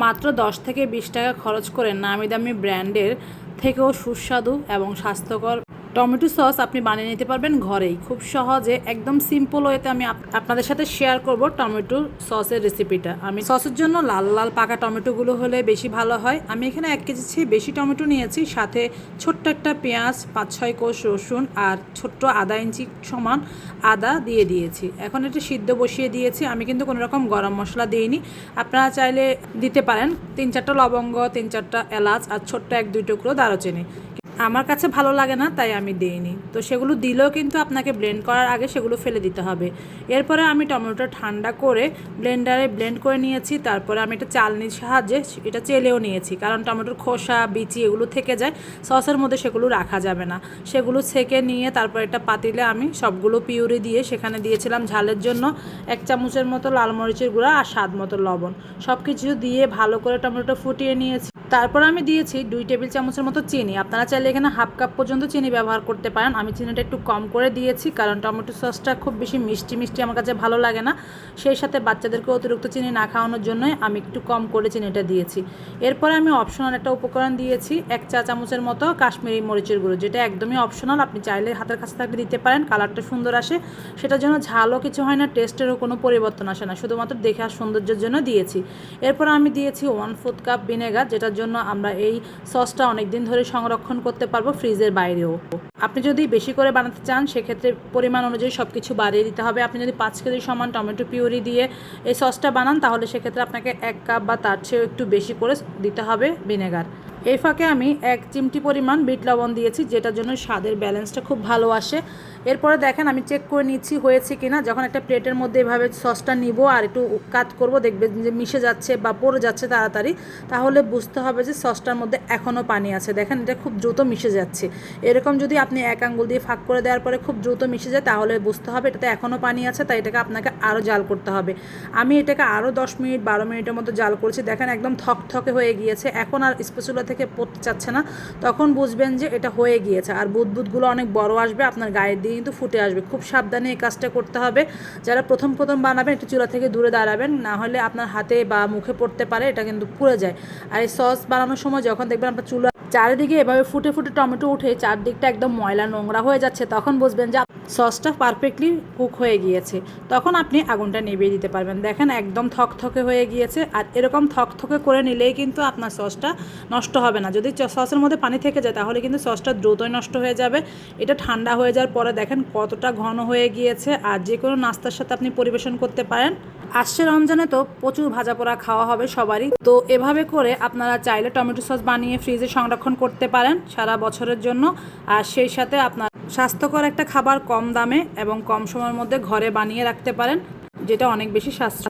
মাত্র দশ থেকে বিশ টাকা খরচ করে নামি দামি ব্র্যান্ডের থেকেও সুস্বাদু এবং স্বাস্থ্যকর টমেটো সস আপনি বানিয়ে নিতে পারবেন ঘরেই। খুব সহজে, একদম সিম্পল ওয়েতে আমি আপ- আপনাদের সাথে শেয়ার করব টমেটো সসের রেসিপিটা আমি সসের জন্য লাল লাল পাকা টমেটোগুলো হলে বেশি ভালো হয়। আমি এখানে এক কেজি চেয়ে বেশি টমেটো নিয়েছি, সাথে ছোট্ট একটা পেঁয়াজ পাঁচ ছয় কোষ রসুন আর ছোট্ট আধা ইঞ্চি সমান আদা দিয়ে দিয়েছি। এখন এটা সিদ্ধ বসিয়ে দিয়েছি। আমি কিন্তু কোনো রকম গরম মশলা দিইনি। আপনারা চাইলে দিতে পারেন। তিন চারটা লবঙ্গ তিন চারটা এলাচ আর ছোট্ট এক দুই টুকরো দারুচিনি। আমার কাছে ভালো লাগে না, তাই আমি দিইনি। তো সেগুলো দিলেও কিন্তু আপনাকে ব্লেন্ড করার আগে সেগুলো ফেলে দিতে হবে। এরপরে আমি টমেটোটা ঠান্ডা করে ব্লেন্ডারে ব্লেন্ড করে নিয়েছি, তারপরে আমি এটা চালনির সাহায্যে এটা চেলেও নিয়েছি, কারণ টমেটোর খোসা, বিচি এগুলো থেকে যায়, সসের মধ্যে সেগুলো রাখা যাবে না। সেগুলো ছেঁকে নিয়ে তারপর এটা পাতিলে আমি সবগুলো পিউরি দিয়ে সেখানে দিয়েছিলাম ঝালের জন্য এক চামচের মতো লাল মরিচের গুঁড়া আর স্বাদ মতো লবণ। সব কিছু দিয়ে ভালো করে টমেটো ফুটিয়ে নিয়েছি। তারপর আমি দিয়েছি দুই টেবিল চামচের মতো চিনি। আপনারা চাইলে এখানে হাফ কাপ পর্যন্ত চিনি ব্যবহার করতে পারেন। আমি চিনিটা একটু কম করে দিয়েছি কারণ টমেটো সসটা খুব বেশি মিষ্টি মিষ্টি আমার কাছে ভালো লাগে না। সেই সাথে বাচ্চাদেরকে অতিরিক্ত চিনি না খাওয়ানোর জন্যই আমি একটু কম করে চিনিটা দিয়েছি। এরপরে আমি অপশনাল একটা উপকরণ দিয়েছি, এক চা চামচের মতো কাশ্মীরি মরিচের গুঁড়ো, যেটা একদমই অপশনাল আপনি চাইলে হাতের কাছে থাকলে দিতে পারেন, কালারটা সুন্দর আসে। সেটার জন্য ঝালও কিছু হয় না টেস্টেরও কোনো পরিবর্তন আসে না। শুধুমাত্র দেখে আর সৌন্দর্যের জন্য দিয়েছি। এরপর আমি দিয়েছি ওয়ান ফোর্থ কাপ ভিনেগার যেটার জন্য আমরা এই সসটা অনেক দিন ধরে সংরক্ষণ করতে পারব ফ্রিজের বাইরেও। আপনি যদি বেশি করে বানাতে চান, সেক্ষেত্রে পরিমাণ অনুযায়ী সব কিছু বাড়িয়ে দিতে হবে। আপনি যদি পাঁচ কেজি সমান টমেটো পিউরি দিয়ে এই সসটা বানান, তাহলে সেক্ষেত্রে আপনাকে এক কাপ বা তার চেয়েও একটু বেশি করে দিতে হবে ভিনেগার। এই ফাঁকে আমি এক চিমটি পরিমাণ বিট লবণ দিয়েছি, যেটার জন্য স্বাদের ব্যালেন্সটা খুব ভালো আসে। এরপরে দেখেন, আমি চেক করে নিচ্ছি হয়েছে কি না যখন একটা প্লেটের মধ্যে এভাবে সসটা নিব আর একটু কাট করব, দেখবেন যে মিশে যাচ্ছে বা পড়ে যাচ্ছে তাড়াতাড়ি, তাহলে বুঝতে হবে যে সসটার মধ্যে এখনও পানি আছে। দেখেন, এটা খুব দ্রুত মিশে যাচ্ছে। এরকম যদি আপনি এক আঙ্গুল দিয়ে ফাঁক করে দেওয়ার পরে খুব দ্রুত মিশে যায়, তাহলে বুঝতে হবে এটাতে এখনও পানি আছে, তাই এটাকে আপনাকে আরও জাল করতে হবে। আমি এটাকে আরও দশ মিনিট, বারো মিনিটের মতো জাল করেছি। দেখেন, একদম থকথকে হয়ে গিয়েছে। এখন আর স্পেসুলা থেকে পড়তে চাচ্ছে না। তখন বুঝবেন যে এটা হয়ে গিয়েছে। আর বুদবুদগুলো অনেক বড় আসবে, আপনার গায়ের দিয়ে কিন্তু ফুটে আসবে। খুব সাবধানে এই কাজটা করতে হবে। যারা প্রথম প্রথম বানাবেন একটু চুলা থেকে দূরে দাঁড়াবেন, না হলে আপনার হাতে বা মুখে পড়তে পারে, এটা কিন্তু পুড়ে যায়। আর এই সস বানানোর সময় যখন দেখবেন আপনার চুলা চারিদিকে এভাবে ফুটে ফুটে টমেটো উঠে, চারদিকটা একদম ময়লা নোংরা হয়ে যাচ্ছে, তখন বুঝবেন যে সসটা পারফেক্টলি কুক হয়ে গিয়েছে। তখন আপনি আগুনটা নিভিয়ে দিতে পারবেন। দেখেন একদম থকথকে হয়ে গিয়েছে আর এরকম থকথকে করে নিলেই কিন্তু আপনার সসটা নষ্ট হবে না। যদি সসের মধ্যে পানি থেকে যায় তাহলে কিন্তু সসটা দ্রুতই নষ্ট হয়ে যাবে। এটা ঠান্ডা হয়ে যাওয়ার পরে দেখেন কতটা ঘন হয়ে গিয়েছে আর যে কোনো নাস্তার সাথে আপনি পরিবেশন করতে পারেন। আসছে রমজানে তো প্রচুর ভাজা পোড়া খাওয়া হবে সবারই। তো এভাবে করে আপনারা চাইলে টমেটো সস বানিয়ে ফ্রিজে সংরক্ষণ করতে পারেন সারা বছরের জন্য। আর সেই সাথে আপনার স্বাস্থ্যকর একটা খাবার কম দামে এবং কম সময়ের মধ্যে ঘরে বানিয়ে রাখতে পারেন, যেটা অনেক বেশি সাশ্রয়